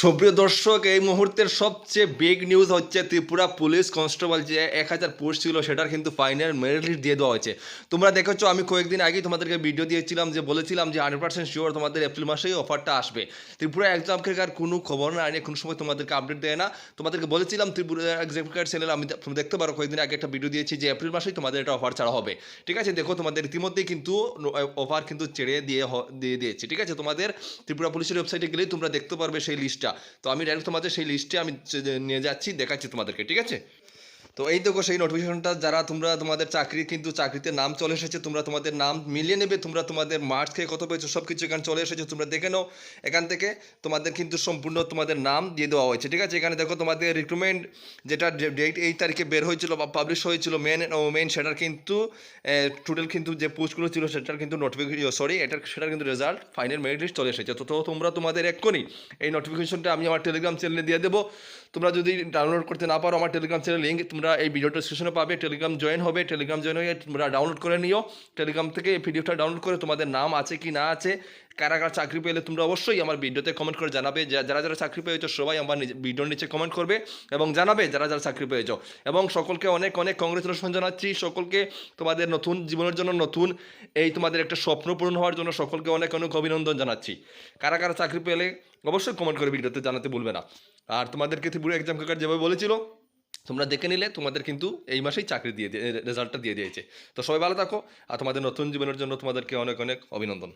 সুপ্রিয় দর্শক, এই মুহূর্তের সবচেয়ে বিগ নিউজ হচ্ছে ত্রিপুরা পুলিশ কনস্টেবল যে এক হাজার পোস্ট ছিল সেটার কিন্তু ফাইনাল মেরিট লিস্ট দিয়ে দেওয়া হয়েছে। তোমরা দেখেছ, আমি কয়েকদিন আগেই তোমাদেরকে ভিডিও দিয়েছিলাম যে বলেছিলাম যে হান্ড্রেড পার্সেন্ট শিওর তোমাদের এপ্রিল মাসেই অফারটা আসবে। ত্রিপুরা এক্সাম আর কোনো খবর না আনে কোনো সময় তোমাদেরকে আপডেট দেয় না। তোমাদেরকে বলেছিলাম ত্রিপুরা এক্সাম কার্ড চ্যানেল আমি তুমি দেখতে পারো, কয়েকদিন আগে একটা ভিডিও দিয়েছি যে এপ্রিল মাসেই তোমাদের এটা অফার ছাড়া হবে। ঠিক আছে, দেখো তোমাদের ইতিমধ্যেই কিন্তু অফার কিন্তু ছেড়ে দিয়ে দিয়ে দিয়েছে। ঠিক আছে, তোমাদের ত্রিপুরা পুলিশের ওয়েবসাইটে গেলেই তোমরা দেখতে পারবে সেই লিস্টটা তো আমি ডাইরেক্ট তোমাদের সেই লিস্টে আমি নিয়ে যাচ্ছি দেখাচ্ছি তোমাদেরকে ঠিক আছে? তো এই দেখো সেই নোটিফিকেশনটা যারা তোমরা তোমাদের চাকরি, কিন্তু চাকরিতে নাম চলে এসেছে, তোমরা তোমাদের নাম মিলিয়ে নেবে, তোমরা তোমাদের মার্কস খেয়ে কত পেয়েছ সব কিছু এখানে চলে এসেছে, তোমরা দেখে নাও। এখান থেকে তোমাদের কিন্তু সম্পূর্ণ তোমাদের নাম দিয়ে দেওয়া হয়েছে, ঠিক আছে? এখানে দেখো তোমাদের রিক্রুটমেন্ট যেটা ডেট এই তারিখে বের হয়েছিল বা পাবলিশ হয়েছিল মেন ও মেন সেটার কিন্তু টোটাল কিন্তু যে পোস্টগুলো ছিল, সেটার কিন্তু নোটিফিকেশন সরি এটার, সেটার কিন্তু রেজাল্ট ফাইনাল মেরিট লিস্ট চলে এসেছে। তো তো তোমরা তোমাদের এক্ষুনি এই নোটিফিকেশনটা আমি আমার টেলিগ্রাম চ্যানেলে দিয়ে দেবো। তোমরা যদি ডাউনলোড করতে না পারো আমার টেলিগ্রাম চ্যানেল লিঙ্ক তোমরা এই ভিডিও ডিসক্রিপশনে পাবে টেলিগ্রাম জয়েন হবে টেলিগ্রাম জয়েন হয়ে তোমরা ডাউনলোড করে নিও। টেলিগ্রাম থেকে এই ভিডিওটা ডাউনলোড করে তোমাদের নাম আছে কি না আছে, কারা কারা চাকরি পেলে তোমরা অবশ্যই আমার ভিডিওতে কমেন্ট করে জানাবে। যারা যারা চাকরি পেয়েছ, সবাই আমার ভিডিওর নিচে কমেন্ট করবে এবং জানাবে যারা যারা চাকরি পেয়েছ। এবং সকলকে অনেক অনেক কংগ্রেচুলেশন জানাচ্ছি। সকলকে তোমাদের নতুন জীবনের জন্য নতুন এই তোমাদের একটা স্বপ্ন পূরণ হওয়ার জন্য সকলকে অনেক অনেক অভিনন্দন জানাচ্ছি। কারা কারা চাকরি পেলে অবশ্যই কমেন্ট করে ভিডিওতে জানাতে ভুলবে না। আর তোমাদেরকে ত্রিপুরা এক্সাম কাকার যেভাবে বলেছিল তোমরা দেখে নিলে তোমাদের কিন্তু এই মাসেই চাকরি দিয়ে রেজাল্টটা দিয়ে দিয়েছে। তো সবাই ভালো থাকো, আর তোমাদের নতুন জীবনের জন্য তোমাদেরকে অনেক অনেক অভিনন্দন।